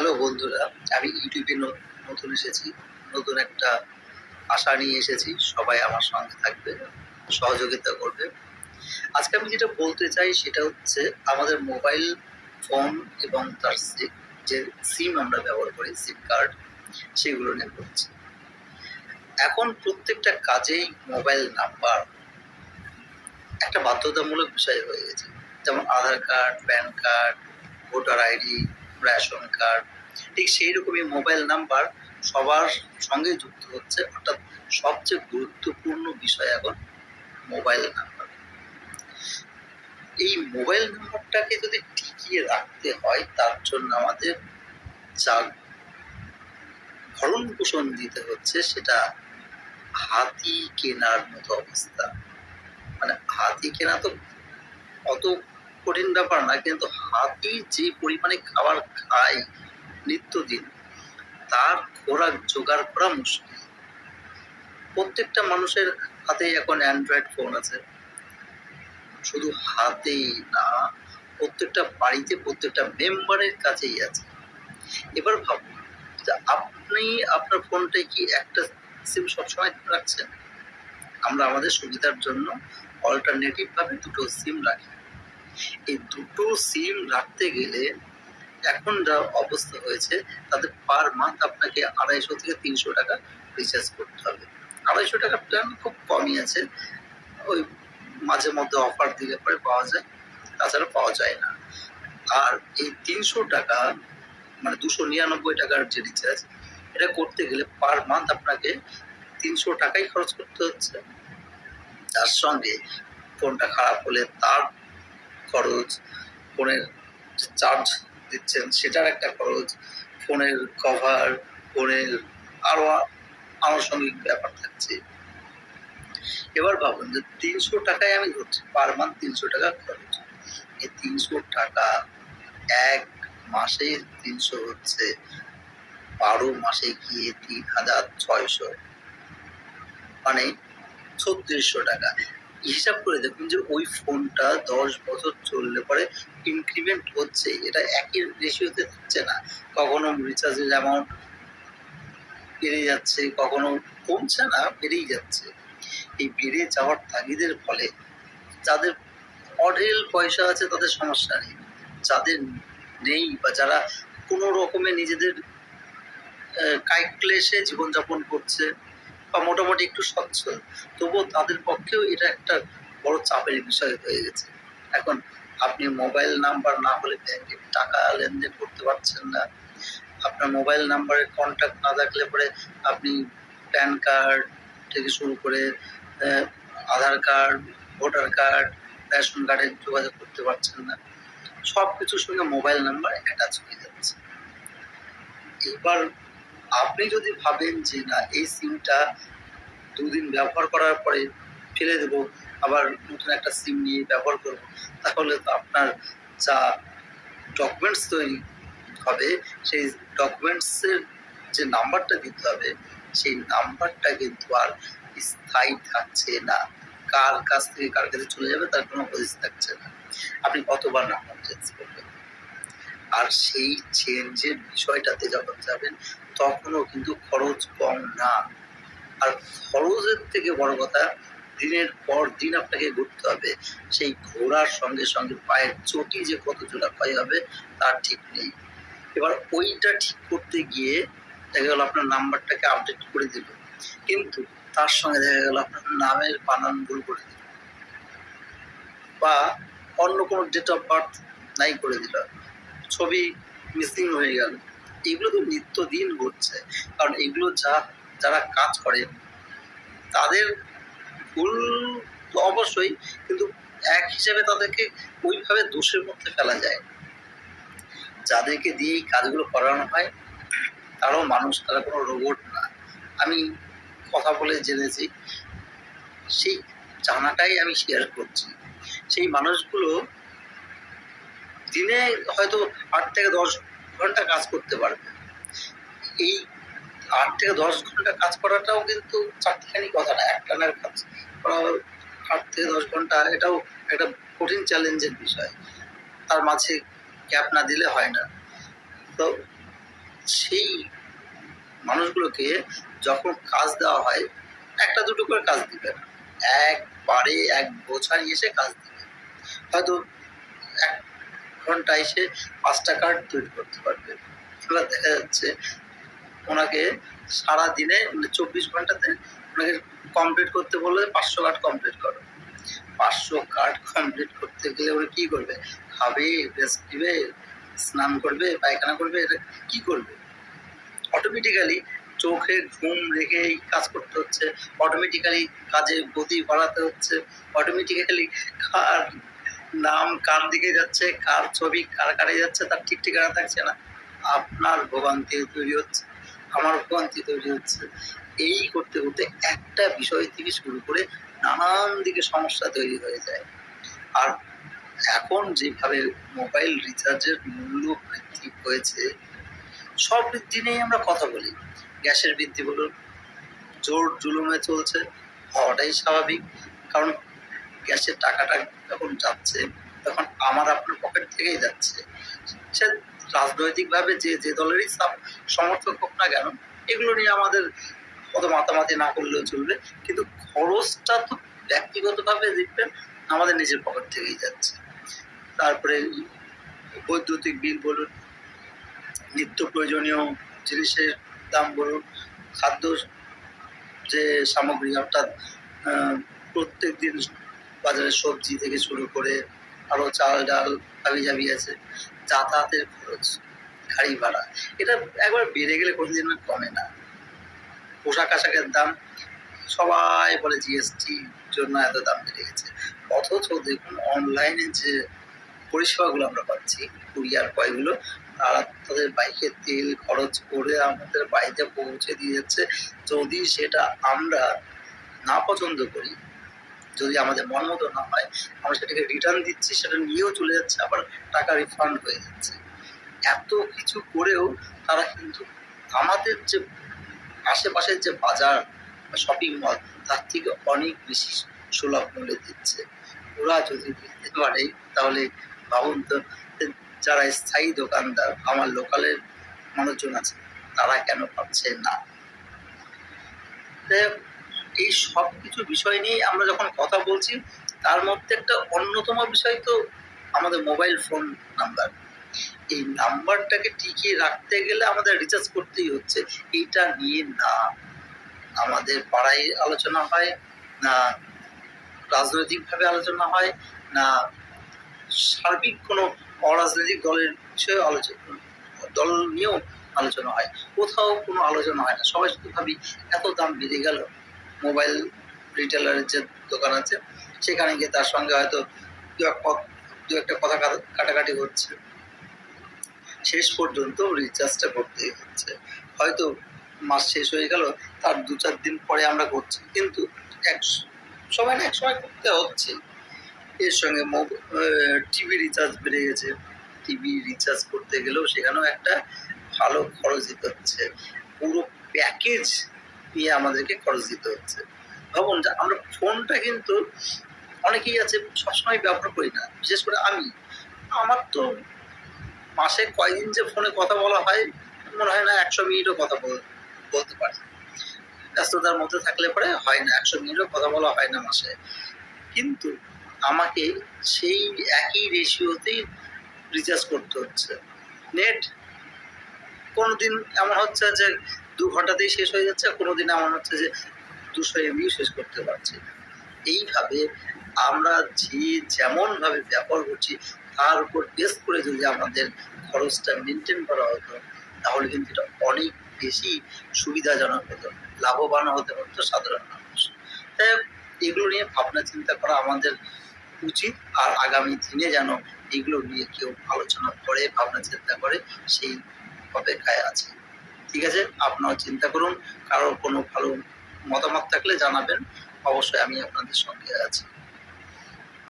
Hello বন্ধুরা, আমি ইউটিউবে নতুন এসেছি, নতুন একটা আশা নিয়ে এসেছি, সবাই আমার সঙ্গে থাকবে, সহযোগিতা করবে। আজকে আমি যেটা বলতে চাই সেটা হচ্ছে আমাদের মোবাইল ফোন এবং তার যে সিম আমরা ব্যবহার করি, সিম কার্ড, সেগুলো নিয়ে বলছি। এখন প্রত্যেকটা কাজেই মোবাইল নাম্বার একটা বাধ্যতামূলক বিষয় হয়ে গেছে। যেমন Aadhaar card, PAN card, voter ID ration card, ঠিক সেই রকমই মোবাইল নাম্বার সবার সঙ্গে যুক্ত হচ্ছে। অর্থাৎ সবচেয়ে গুরুত্বপূর্ণ বিষয় এখন মোবাইল নাম্বার। এই মোবাইল নাম্বারটাকে যদি টিকিয়ে রাখতে হয়, তার জন্য আমাদের যা ভরণ পোষণ দিতে হচ্ছে, সেটা হাতি কেনার মতো অবস্থা। মানে হাতি কেনা তো অত কঠিন ব্যাপার না, কিন্তু হাতি যে পরিমাণে খাবার খায় নিত্যদিন, তার খোরাক জোগাড় করা মুশকিল। প্রত্যেকটা মানুষের হাতে এখন অ্যান্ড্রয়েড ফোন আছে। শুধু হাতেই না, প্রত্যেকটা বাড়িতে, প্রত্যেকটা মেম্বারের কাছেই আছে। এবার ভাবুন, যে আপনি আপনার ফোনটাই কি একটা সিম সবসময় রাখছেন? আমরা আমাদের সুবিধার জন্য অল্টারনেটিভ ভাবে দুটো সিম রাখি। এই দুটো সিম রাখতে গেলে এখন যা অবস্থা হয়েছে, তাদের পার মান্থ আপনাকে আড়াইশো থেকে তিনশো টাকা রিচার্জ করতে হবে। আড়াইশো টাকার প্ল্যান খুব কমই আছে। ওই মাঝে মধ্যে অফার দিলে পরে পাওয়া যায়, তাছাড়া পাওয়া যায় না। আর এই তিনশো টাকা মানে দুশো নিরানব্বই টাকার যে রিচার্জ এটা করতে গেলে পার মান্থ আপনাকে তিনশো টাকাই খরচ করতে হচ্ছে। তার সঙ্গে ফোনটা খারাপ হলে তার খরচ, ফোনের চার্জ দিচ্ছেন সেটার একটা খরচ, ফোনের কভার ফোনের আরও আনুষঙ্গিক ব্যাপার থাকছে। এবার ভাবুন যে তিনশো টাকায় আমি ধরছি পার মান্থ তিনশো টাকা খরচ। এই তিনশো টাকা এক মাসে তিনশো হচ্ছে, বারো মাসে গিয়ে তিন হাজার ছয়শো। মানে ছত্রিশশো টাকা। হিসাব করে দেখুন যে ওই ফোনটা দশ বছর চললে পরে ইনক্রিমেন্ট হচ্ছে এটা একই রেশিওতে হচ্ছে না। কখনো রিচার্জের অ্যামাউন্ট বেড়ে যাচ্ছে কখনো কমছে না বেড়েই যাচ্ছে। এই বেড়ে যাওয়ার তাগিদের ফলে যাদের অঢেল পয়সা আছে তাদের সমস্যা নেই। যাদের নেই বা যারা কোনো রকমে নিজেদের আহ, জীবনযাপন করছে বা মোটামুটি একটু সচ্ছল তবুও তাদের পক্ষেও এটা একটা বড় চাপের বিষয় হয়ে গেছে। এখন আপনি মোবাইল নাম্বার না হলে ব্যাংকে টাকা লেনদেন করতে পারছেন না। আপনার মোবাইল নাম্বারে কন্ট্যাক্ট না থাকলে পরে আপনি প্যান কার্ড থেকে শুরু করে Aadhaar card, voter card, ration কার্ডে যোগাযোগ করতে পারছেন না। সব কিছুর সঙ্গে মোবাইল নাম্বার অ্যাটাচ হয়ে যাচ্ছে। এবার আপনি যদি ভাবেন যে না, এই সিমটা দুদিন ব্যবহার করার পরে ফেলে দেব, আবার নতুন একটা সিম নিয়ে ব্যবহার করব, তাহলে তো আপনার যা ডকুমেন্টস তৈরি হবে, সেই ডকুমেন্টসের যে নাম্বারটা দিতে হবে, সেই নাম্বারটা কিন্তু আর স্থায়ী থাকছে না। কার কাছ থেকে কার কাছে চলে যাবে তার কোনো হদিস থাকছে না। আপনি কতবার নাম্বার চেঞ্জ করবেন? আর সেই চেঞ্জের বিষয়টাতে যখন যাবেন তখনও কিন্তু খরচ কম না। আর খরচের থেকে বড় কথা, দিনের পর দিন আপনাকে ঘুরতে হবে। সেই ঘোরার সঙ্গে সঙ্গে পায়ের চটি যে কত জোড়া ক্ষয় হবে তার ঠিক নেই। এবার ওইটা ঠিক করতে গিয়ে দেখা গেল আপনার নাম্বারটাকে আপডেট করে দিল। কিন্তু তার সঙ্গে দেখা গেল আপনার নামের বানান ভুল করে দিল। বা অন্য কোনো ডেট অফ বার্থ নাই করে দিল। ছবি মিসিং হয়ে গেল। এগুলো তো নিত্যদিন ঘটছে। কারণ এগুলো যা, যারা কাজ করে, তাদের ভুল তো অবশ্যই, কিন্তু এক হিসেবে তাদেরকে ওইভাবে দোষের মধ্যে ফেলা যায়। যাদেরকে দিয়ে এই কাজগুলো করানো হয়, তারাও মানুষ, তারা কোনো রোবট না। আমি কথা বলে জেনেছি, সেই জানাটাই আমি শেয়ার করছি। সেই মানুষগুলো দিনে হয়তো আট থেকে দশ ঘণ্টা কাজ করতে পারবে এই আট থেকে দশ ঘণ্টা কাজ করাটাও কিন্তু চারটিখানি কথা না, একটানার কাজ করা আট থেকে দশ ঘণ্টা, এটাও একটা কঠিন চ্যালেঞ্জের বিষয়। তার মাঝে গ্যাপ না দিলে হয় না। তো সেই মানুষগুলোকে যখন কাজ দেওয়া হয়, একটা দুটো করে কাজ দিবে। একবারে এক বোঝা নিয়ে এসে কাজ দিবে। হয়তো এক ঘন্টায় সে পাঁচটা কার্ড তৈরি করতে পারবে। এবার দেখা যাচ্ছে ওনাকে সারা দিনে মানে চব্বিশ ঘন্টাতে ওনাকে কমপ্লিট করতে বললে পাঁচশো কার্ড কমপ্লিট করো। পাঁচশো কার্ড কমপ্লিট করতে গেলে ওরা কি করবে? খাবে রেস্ট দিবে স্নান করবে, পায়খানা করবে, এটা কি করবে? অটোমেটিক্যালি চোখে ঘুম রেখে এই কাজ করতে হচ্ছে। অটোমেটিক্যালি কাজে গতি বাড়াতে হচ্ছে। অটোমেটিক্যালি নাম কার দিকে যাচ্ছে, কার ছবি কার কারে যাচ্ছে, তার ঠিক ঠিকানা থাকছে না। আপনার ভোগান্তি তৈরি হচ্ছে, আমার ভোগান্তি তৈরি হচ্ছে। এই করতে করতে একটা বিষয় থেকে শুরু করে নানান দিকে সমস্যা তৈরি হয়ে যায়। আর এখন যেভাবে মোবাইল রিচার্জের মূল্য বৃদ্ধি হয়েছে, সব বৃদ্ধি নিয়েই আমরা কথা বলি। গ্যাসের বৃদ্ধি বলুন, জোর জুলুমে চলছে, হওয়াটাই স্বাভাবিক। কারণ গ্যাসের টাকাটা যখন যাচ্ছে, তখন আমার আপনার পকেট থেকেই যাচ্ছে। সে রাজনৈতিকভাবে যে যে দলেরই সমর্থক হোক না কেন, এগুলো নিয়ে আমাদের অত মাতামাতি না করলেও চলবে। কিন্তু খরচটা তো ব্যক্তিগতভাবে দেখবেন আমাদের নিজের পকেট থেকেই যাচ্ছে। তারপরে বৈদ্যুতিক বিল বলুন, নিত্য প্রয়োজনীয় জিনিসের দাম বলুন, খাদ্য যে সামগ্রী, অর্থাৎ প্রত্যেক দিন বাজারে সবজি থেকে শুরু করে আরও চাল ডাল হাবি জাবি আছে, যাতায়াতের খরচ, গাড়ি ভাড়া, এটা একবার বেড়ে গেলে কোনোদিন কমে না। পোশাক আশাকের দাম, সবাই বলে জিএসটি জন্য এত দাম বেড়ে গেছে। অথচ দেখুন অনলাইনে যে পরিষেবাগুলো আমরা পাচ্ছি, কুরিয়ার কয়গুলো তারা তাদের বাইকের তেল খরচ করে আমাদের বাড়িতে পৌঁছে দিয়ে যাচ্ছে। যদি সেটা আমরা না পছন্দ করি যদি আমাদের মন মতো না হয়, আমরা সেটাকে রিটার্ন দিচ্ছি, সেটা নিয়েও চলে যাচ্ছে, আবার টাকা রিফান্ড হয়ে যাচ্ছে। এত কিছু করেও তারা কিন্তু আমাদের যে আশেপাশের যে বাজার শপিং মল তার থেকে অনেক বেশি সুলভ মূল্যে দিচ্ছে। ওরা যদি দিতে পারে, তাহলে ভাবুন তো, যারা স্থায়ী দোকানদার, আমার লোকালের মানুষজন আছে, তারা কেন পাচ্ছে না? এই সব কিছু বিষয় নিয়ে আমরা যখন কথা বলছি, তার মধ্যে একটা অন্যতম বিষয় তো আমাদের মোবাইল ফোন নাম্বার এই নাম্বারটাকে টিকিয়ে রাখতে গেলে আমাদের রিচার্জ করতেই হচ্ছে। এইটা নিয়ে না আমাদের পাড়ায় আলোচনা হয়, না রাজনৈতিকভাবে আলোচনা হয়, না সার্বিক কোনো অরাজনৈতিক দলের বিষয়ে আলোচনা, দল নিয়েও আলোচনা হয়। কোথাও কোনো আলোচনা হয় না। সবাই শুধু ভাবি, এত দাম বেড়ে গেল। মোবাইল রিটেলারের যে দোকান আছে, সেখানে গিয়ে তার সঙ্গে হয়তো দু এক দু একটা কথা কাটাকাটি হচ্ছে। শেষ পর্যন্ত রিচার্জটা করতে হচ্ছে। হয়তো মাস শেষ হয়ে গেল, তার দু চার দিন পরে আমরা করছি। কিন্তু এক সময় না এক সময় করতে হচ্ছে। এর সঙ্গে টিভি রিচার্জ বেড়ে গেছে। টিভি রিচার্জ করতে গেলেও সেখানেও একটা ভালো খরচ দিতে হচ্ছে। পুরো প্যাকেজ নিয়ে আমাদেরকে খরচ দিতে হচ্ছে। ভাবুন যে আমরা ফোনটা কিন্তু অনেকেই আছে, সবসময় ব্যবহার করি না। বিশেষ করে আমি। আমার তো মাসে কয়দিন যে ফোনে কথা বলা হয়, মনে হয় না একশো মিনিটও কথা বলতে পারি। ব্যস্ততার মধ্যে থাকলে পরে হয় না, একশো মিনিটও কথা বলা হয় না মাসে। কিন্তু আমাকে সেই একই রেশিওতেই রিচার্জ করতে হচ্ছে। নেট কোনোদিন এমন হচ্ছে যে দু ঘন্টাতেই শেষ হয়ে যাচ্ছে কোনো দিন এমন হচ্ছে যে দুশো এমবিও শেষ করতে পারছি না। এইভাবে আমরা যে যেমনভাবে ব্যবহার করছি, তার উপর বেস করে যদি আমাদের খরচটা মেনটেন করা হতো, তাহলে কিন্তু এটা অনেক বেশি সুবিধাজনক হতো, লাভবান হতে পারতো সাধারণ মানুষ তাই এগুলো নিয়ে ভাবনা চিন্তা করা আমাদের উচিত, আর আগামী দিনে যেন এগুলো নিয়ে কেউ আলোচনা করে, ভাবনা চিন্তা করে, সেই অপেক্ষায় আছে ঠিক আছে? আপনারাও চিন্তা করুন কারও কোনো ভালো মতামত থাকলে জানাবেন। অবশ্যই আমি আপনাদের সঙ্গে আছি।